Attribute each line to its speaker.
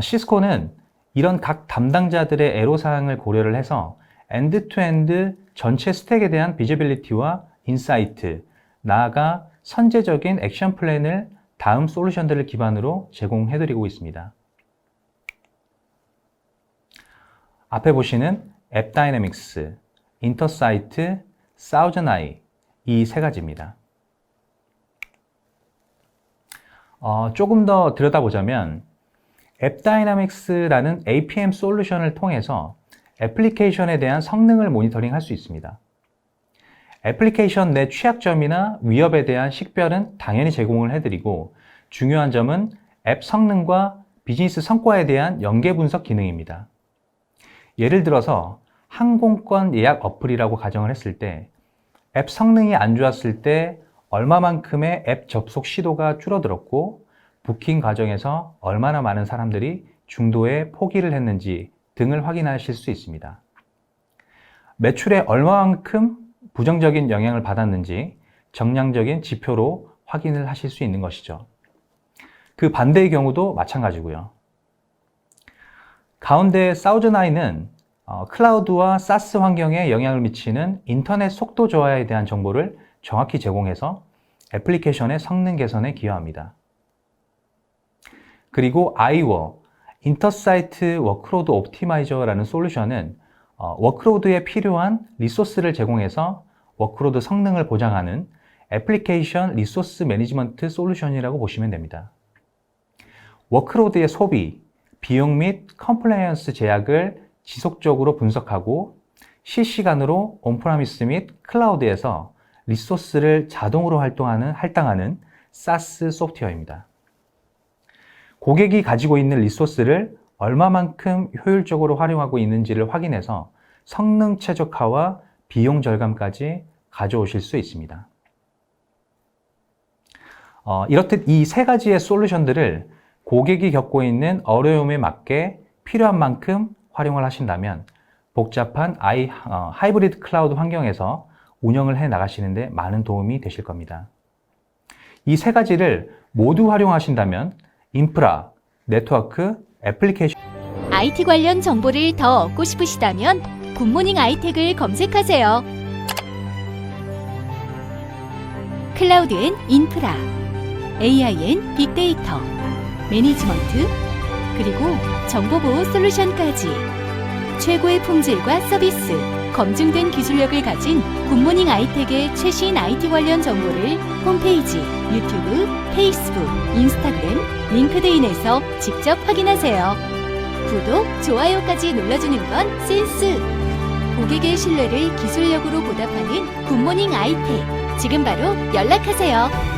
Speaker 1: 시스코는 이런 각 담당자들의 애로사항을 고려를 해서 엔드-투-엔드 전체 스택에 대한 비저빌리티와 인사이트, 나아가 선제적인 액션 플랜을 다음 솔루션들을 기반으로 제공해드리고 있습니다. 앞에 보시는 앱 다이내믹스, 인터사이트, 사우전아이 이 세 가지입니다. 어, 조금 더 들여다보자면 앱 다이나믹스라는 APM 솔루션을 통해서 애플리케이션에 대한 성능을 모니터링 할 수 있습니다. 애플리케이션 내 취약점이나 위협에 대한 식별은 당연히 제공을 해드리고 중요한 점은 앱 성능과 비즈니스 성과에 대한 연계 분석 기능입니다. 예를 들어서 항공권 예약 어플이라고 가정을 했을 때 앱 성능이 안 좋았을 때 얼마만큼의 앱 접속 시도가 줄어들었고 부킹 과정에서 얼마나 많은 사람들이 중도에 포기를 했는지 등을 확인하실 수 있습니다. 매출에 얼마만큼 부정적인 영향을 받았는지 정량적인 지표로 확인을 하실 수 있는 것이죠. 그 반대의 경우도 마찬가지고요. 가운데 사우즈나이는 어, 클라우드와 사스 환경에 영향을 미치는 인터넷 속도 저하에 대한 정보를 정확히 제공해서 애플리케이션의 성능 개선에 기여합니다. 그리고 아이워, 인터사이트 워크로드 옵티마이저라는 솔루션은 어, 워크로드에 필요한 리소스를 제공해서 워크로드 성능을 보장하는 애플리케이션 리소스 매니지먼트 솔루션이라고 보시면 됩니다. 워크로드의 소비, 비용 및 컴플라이언스 제약을 지속적으로 분석하고 실시간으로 온프라미스 및 클라우드에서 리소스를 자동으로 활동하는, 할당하는 사스 소프트웨어입니다. 고객이 가지고 있는 리소스를 얼마만큼 효율적으로 활용하고 있는지를 확인해서 성능 최적화와 비용 절감까지 가져오실 수 있습니다. 어, 이렇듯 이 세 가지의 솔루션들을 고객이 겪고 있는 어려움에 맞게 필요한 만큼 활용을 하신다면 복잡한 아이, 어, 하이브리드 클라우드 환경에서 운영을 해 나가시는데 많은 도움이 되실 겁니다. 이 세 가지를 모두 활용하신다면 인프라, 네트워크, 애플리케이션
Speaker 2: IT 관련 정보를 더 얻고 싶으시다면 굿모닝 아이텍을 검색하세요. 클라우드엔 인프라, AI엔 빅데이터, 매니지먼트, 그리고 정보보호 솔루션까지 최고의 품질과 서비스, 검증된 기술력을 가진 굿모닝 아이텍의 최신 IT 관련 정보를 홈페이지, 유튜브, 페이스북, 인스타그램, 링크드인에서 직접 확인하세요. 구독, 좋아요까지 눌러주는 건 센스! 고객의 신뢰를 기술력으로 보답하는 굿모닝 아이텍. 지금 바로 연락하세요.